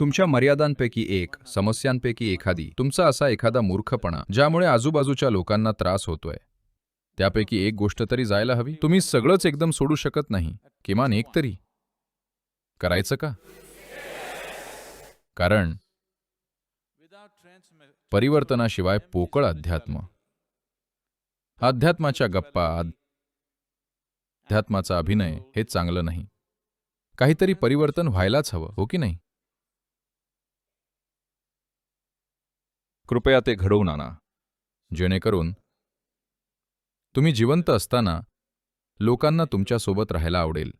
तुमच्या मर्यादांपैकी एक समस्यांपैकी एखादी तुमचा असा एखादा मूर्खपणा ज्यामुळे आजूबाजूच्या लोकांना त्रास होतोय. त्यापैकी एक गोष्ट तरी जायला हवी. तुम्ही सगळंच एकदम सोडू शकत नाही किमान एक तरी. करायचं का? कारण परिवर्तनाशिवाय पोकळ अध्यात्म. अध्यात्माच्या गप्पा अध्यात्माचा अभिनय हे चांगलं नाही. काहीतरी परिवर्तन व्हायलाच हवं हो की नाही? कृपया ते घडवून आणा जेणेकरून तुम्ही जिवंत असताना लोकांना तुमच्यासोबत राहायला आवडेल.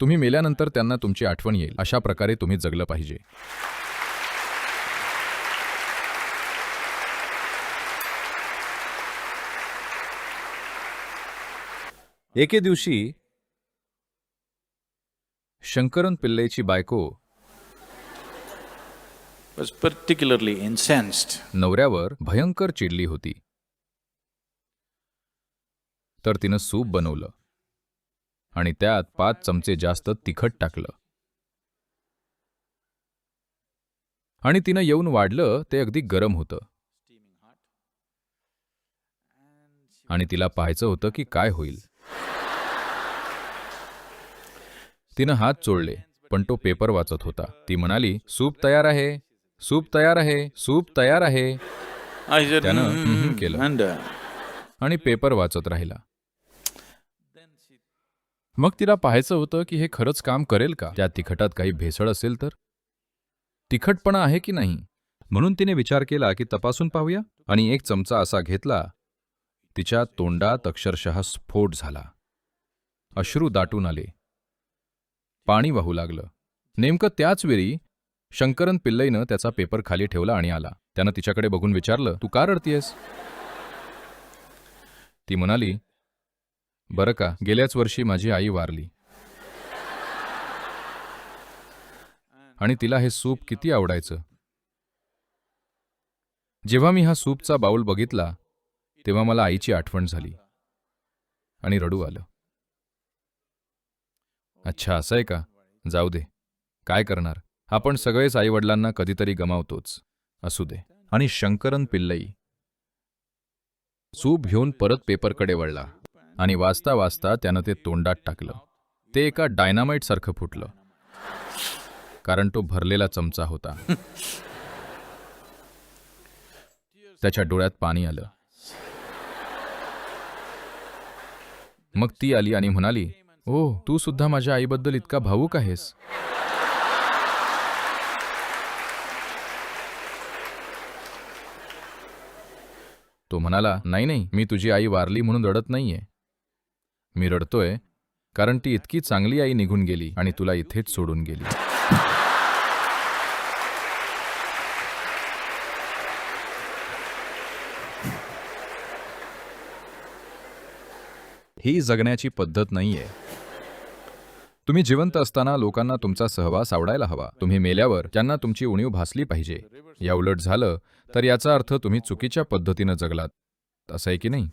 तुम्ही मेल्यानंतर त्यांना तुमची आठवण येईल. अशा प्रकारे तुम्ही जगलं पाहिजे. एके दिवशी शंकरन पिल्लेची बायको was particularly incensed. नवऱ्यावर भयंकर चिडली होती. तर तिनं सूप बनवलं आणि त्यात पाच चमचे जास्त तिखट टाकलं. आणि तिनं येऊन वाढलं ते अगदी गरम होतं. आणि तिला पाहायचं होतं की काय होईल. तिनं हात चोळले पण तो पेपर वाचत होता. ती म्हणाली सूप तयार आहे. सूप तयार आहे सूप तयार आहे. त्यानं "Mm, हम्म mm," केलं. आणि पेपर वाचत राहिला. मग तिला पाहायचं होतं की हे खरंच काम करेल का? त्या तिखटात काही भेसळ असेल तर? तिखटपणा आहे की नाही? म्हणून तिने विचार केला की तपासून पाहूया. आणि एक चमचा असा घेतला. तिच्या तोंडात अक्षरशः स्फोट झाला. अश्रू दाटून आले. पाणी वाहू लागलं. नेमकं त्याच वेळी शंकरन पिल्लईनं त्याचा पेपर खाली ठेवला आणि आला. त्यानं तिच्याकडे बघून विचारलं तू का रडतीयस? ती म्हणाली बरं का गेल्याच वर्षी माझी आई वारली. आणि तिला हे सूप किती आवडायचं. जेव्हा मी हा सूपचा बाऊल बघितला तेव्हा मला आईची आठवण झाली आणि रडू आलं. अच्छा असं आहे का? जाऊ दे. काय करणार? आपण सगळेच आईवडिलांना कधीतरी गमावतोच. असू दे. आणि शंकरन पिल्लई. सूप घेऊन परत पेपरकडे वळला आणि वाचता वाचता त्यानं ते तोंडात टाकलं. ते एका डायनामाइट सारखं फुटलं. कारण तो भरलेला चमचा होता. त्याच्या डोळ्यात पाणी आलं. मग ती आली आणि म्हणाली ओ तू सुद्धा माझ्या आईबद्दल इतका भावूक आहेस. तो म्हणाला नाही नाही मी तुझी आई वारली म्हणून रडत नाहीये. मी रडतोय कारण ती इतकी चांगली आई निघून गेली आणि तुला इथेच सोडून गेली. ही जगण्याची पद्धत नाहीये. तुम्ही जिवंत असताना लोकांना तुमचा सहवास आवडायला हवा. तुम्ही मेल्यावर त्यांना तुमची उणीव भासली पाहिजे. या उलट झालं तर याचा अर्थ तुम्ही चुकीच्या पद्धतीनं जगलात. असं आहे की नाही?